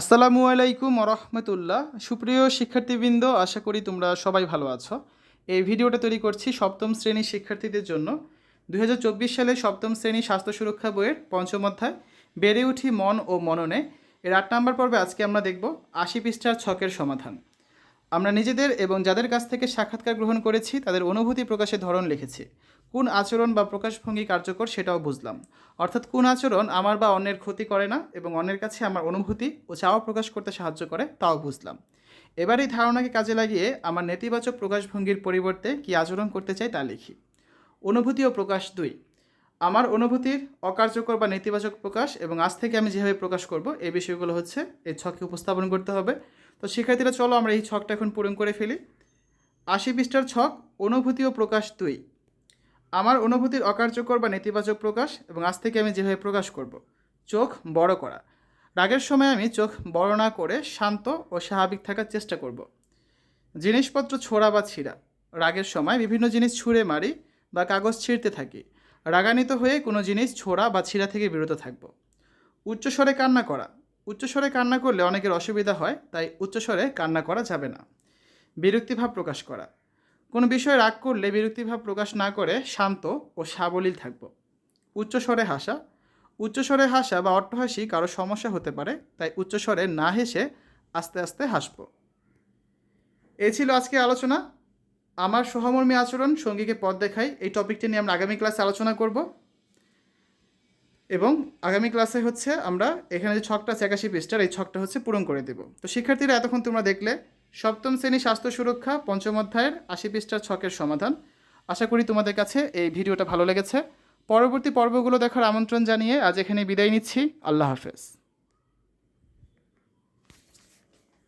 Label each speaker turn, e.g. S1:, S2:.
S1: আসসালামু আলাইকুম রহমতুল্লাহ সুপ্রিয় শিক্ষার্থীবৃন্দ, আশা করি তোমরা সবাই ভালো আছো। এই ভিডিওটা তৈরি করছি সপ্তম শ্রেণির শিক্ষার্থীদের জন্য। দুই হাজার চব্বিশ সালে সপ্তম শ্রেণি স্বাস্থ্য সুরক্ষা বইয়ের পঞ্চম অধ্যায়, বেড়ে উঠি মন ও মননে। এর আট নম্বর পর্বে আজকে আমরা দেখব আশি পৃষ্ঠার ছকের সমাধান। আমরা নিজেদের এবং যাদের কাছ থেকে সাক্ষাৎকার গ্রহণ করেছি, তাদের অনুভূতি প্রকাশের ধরন লিখেছি। কোন আচরণ বা প্রকাশভঙ্গি কার্যকর সেটাও বুঝলাম। অর্থাৎ কোন আচরণ আমার বা অন্যের ক্ষতি করে না এবং অন্যের কাছে আমার অনুভূতি ও চাওয়া প্রকাশ করতে সাহায্য করে তাও বুঝলাম। এবার এই ধারণাকে কাজে লাগিয়ে আমার নেতিবাচক প্রকাশভঙ্গির পরিবর্তে কী আচরণ করতে চাই তা লিখি। অনুভূতি ও প্রকাশ দুই। আমার অনুভূতির অকার্যকর বা নেতিবাচক প্রকাশ এবং আজ থেকে আমি যেভাবে প্রকাশ করব এই বিষয়গুলো হচ্ছে এই ছকে উপস্থাপন করতে হবে। তো শিক্ষার্থীরা, চলো আমরা এই ছকটা এখন পূরণ করে ফেলি। আশি পৃষ্ঠার ছক, অনুভূতি ও প্রকাশ দুই। আমার অনুভূতির অকার্যকর বা নেতিবাচক প্রকাশ এবং আজ থেকে আমি যেভাবে প্রকাশ করব, চোখ বড় করা। রাগের সময় আমি চোখ বড় না করে শান্ত ও স্বাভাবিক থাকার চেষ্টা করব। জিনিসপত্র ছোড়া বা ছিঁড়া। রাগের সময় বিভিন্ন জিনিস ছুঁড়ে মারি বা কাগজ ছিঁড়তে থাকি। রাগান্বিত হয়ে কোনো জিনিস ছোড়া বা ছিঁড়া থেকে বিরত থাকব। উচ্চস্বরে কান্না করা। উচ্চস্বরে কান্না করলে অনেকের অসুবিধা হয়, তাই উচ্চস্বরে কান্না করা যাবে না। বিরক্তিভাব প্রকাশ করা। কোনো বিষয়ে রাগ করলে বিরক্তিভাব প্রকাশ না করে শান্ত ও সাবলীল থাকব। উচ্চস্বরে হাসা। উচ্চস্বরে হাসা বা অট্টহাসি কারও সমস্যা হতে পারে, তাই উচ্চস্বরে না হেসে আস্তে আস্তে হাসব। এ ছিল আজকে আলোচনা। আমার সহমর্মী আচরণ, সঙ্গীকে পথ দেখাই, এই টপিকটি নিয়ে আমরা আগামী ক্লাসে আলোচনা করব। এবং আগামী ক্লাসে হচ্ছে আমরা এখানে যে ছকটা আছে, একাশি পৃষ্ঠার, এই ছকটা হচ্ছে পূরণ করে দেব। তো শিক্ষার্থীরা এতক্ষণ তোমরা দেখলে সপ্তম শ্রেণি স্বাস্থ্য সুরক্ষা, পঞ্চম অধ্যায়ের আশি পৃষ্ঠার ছকের সমাধান। আশা করি তোমাদের কাছে এই ভিডিওটা ভালো লেগেছে। পরবর্তী পর্বগুলো দেখার আমন্ত্রণ জানিয়ে আজ এখানে বিদায় নিচ্ছি। আল্লাহ হাফেজ।